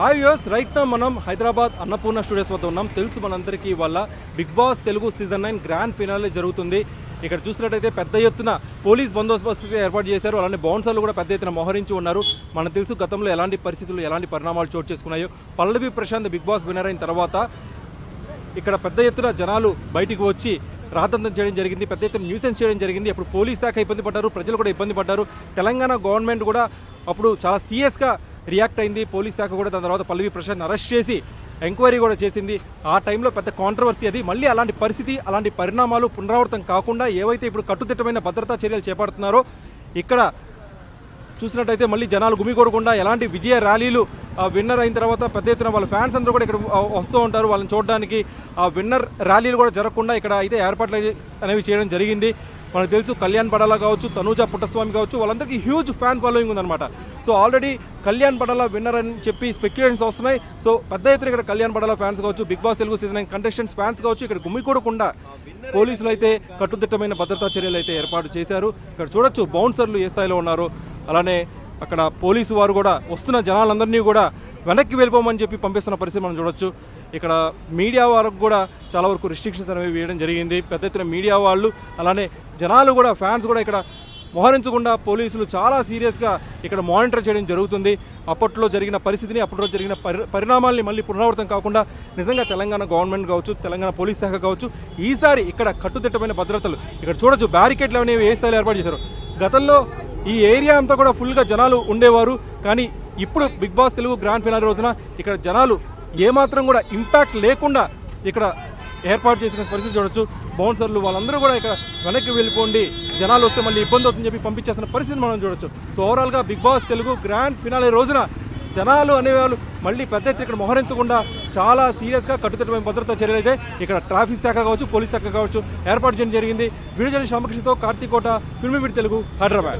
Hi views right నా మనం Hyderabad Annapurna studios వద్ద ఉన్నాం. తెలుసు మనందరికీ వల్ల big boss Telugu season nine grand finale జరుగుతుంది. ఇక్కడ చూసినట్టయితే పెద్ద ఎత్తున పోలీస్ బందోబస్తు ఏర్పాటు చేశారు. అలానే బౌన్సర్లు కూడా పెద్ద ఎత్తున మోహరించి ఉన్నారు. మనకు తెలుసు గతంలో ఎలాంటి పరిస్థితులు ఎలాంటి పరిణామాలు చోటు చేసుకున్నాయో. Pallavi Prashanth big boss winner అయిన తర్వాత ఇక్కడ పెద్ద ఎత్తున జనాలు బయటికి వచ్చి రాతంతం చేయడం జరిగింది. పెద్ద ఎత్తున న్యూసెన్స్ చేయడం జరిగింది. అప్పుడు పోలీస్ శాఖ ఇబ్బంది పడ్డారు. ప్రజలు కూడా ఇబ్బంది పడ్డారు. తెలంగాణ గవర్నమెంట్ కూడా అప్పుడు చాలా సీరియస్గా రియాక్ట్ అయింది. పోలీస్ శాఖ కూడా దాని తర్వాత పల్లవి ప్రశాంత్ అరెస్ట్ చేసి ఎంక్వైరీ కూడా చేసింది. ఆ టైంలో పెద్ద కాంట్రవర్సీ అది. మళ్ళీ అలాంటి పరిస్థితి అలాంటి పరిణామాలు పునరావృతం కాకుండా ఏవైతే ఇప్పుడు కట్టుదిట్టమైన భద్రతా చర్యలు చేపడుతున్నారో ఇక్కడ చూసినట్టయితే మళ్ళీ జనాలు గుమిగూడకుండా ఎలాంటి విజయ ర్యాలీలు ఆ విన్నర్ అయిన తర్వాత పెద్ద ఎత్తున వాళ్ళ ఫ్యాన్స్ అందరూ కూడా ఇక్కడ వస్తూ ఉంటారు. వాళ్ళని చూడడానికి ఆ విన్నర్ ర్యాలీలు కూడా జరగకుండా ఇక్కడ అయితే ఏర్పాట్లు అనేవి చేయడం జరిగింది. మనకు తెలుసు కళ్యాణ్ పడాలా కావచ్చు తనూజ పుట్టస్వామి కావచ్చు వాళ్ళందరికీ హ్యూజ్ ఫ్యాన్ ఫాలోయింగ్ ఉందన్నమాట. So already Kalyan Padala winner అని చెప్పి స్పెక్యులేషన్స్ వస్తున్నాయి. సో పెద్ద ఎత్తున ఇక్కడ కళ్యాణ్ పడాలా ఫ్యాన్స్ కావచ్చు big boss Telugu season contestants fans కావచ్చు ఇక్కడ గుమ్మికూడకుండా పోలీసులు అయితే కట్టుదిట్టమైన భద్రతా చర్యలు అయితే ఏర్పాటు చేశారు. ఇక్కడ చూడొచ్చు బౌన్సర్లు ఏ స్థాయిలో ఉన్నారు. అలానే అక్కడ పోలీసు వారు కూడా వస్తున్న జనాలందరినీ కూడా వెనక్కి వెళ్ళిపోమని చెప్పి పంపిస్తున్న పరిస్థితి మనం చూడొచ్చు. ఇక్కడ మీడియా వారికి కూడా చాలా వరకు రిస్ట్రిక్షన్స్ అనేవి వేయడం జరిగింది. పెద్ద ఎత్తున మీడియా వాళ్ళు అలానే జనాలు కూడా ఫ్యాన్స్ కూడా ఇక్కడ మోహరించకుండా పోలీసులు చాలా సీరియస్గా ఇక్కడ మానిటర్ చేయడం జరుగుతుంది. అప్పట్లో జరిగిన పరిస్థితిని అప్పట్లో జరిగిన పరి పరిణామాల్ని మళ్ళీ పునరావృతం కాకుండా నిజంగా తెలంగాణ గవర్నమెంట్ కావచ్చు తెలంగాణ పోలీస్ శాఖ కావచ్చు ఈసారి ఇక్కడ కట్టుదిట్టమైన భద్రతలు ఇక్కడ చూడొచ్చు. బ్యారికేడ్లు అనేవి ఏ స్థాయిలో ఏర్పాటు చేశారు? గతంలో ఈ ఏరియా అంతా కూడా ఫుల్గా జనాలు ఉండేవారు. కానీ ఇప్పుడు big boss Telugu grand finale రోజున ఇక్కడ జనాలు ఏమాత్రం కూడా ఇంపాక్ట్ లేకుండా ఇక్కడ ఏర్పాటు చేసిన పరిస్థితి చూడొచ్చు. బౌన్సర్లు వాళ్ళందరూ కూడా ఇక్కడ వెనక్కి వెళ్ళిపోండి. జనాలు వస్తే మళ్ళీ ఇబ్బంది అవుతుందని చెప్పి పంపించేసిన పరిస్థితి మనం చూడొచ్చు. సో ఓవరాల్గా big boss Telugu grand finale రోజున జనాలు అనేవాళ్ళు మళ్ళీ పెద్ద ఎత్తున ఇక్కడ మోహరించకుండా చాలా సీరియస్గా కట్టుదిట్టమైన భద్రతా చర్యలు అయితే ఇక్కడ ట్రాఫిక్ శాఖ కావచ్చు పోలీస్ శాఖ కావచ్చు ఏర్పాటు చేయడం జరిగింది. వీడియో జర్నలిస్ట్ రామకృష్ణతో కార్తీకోట ఫిల్మ్ తెలుగు హైదరాబాద్.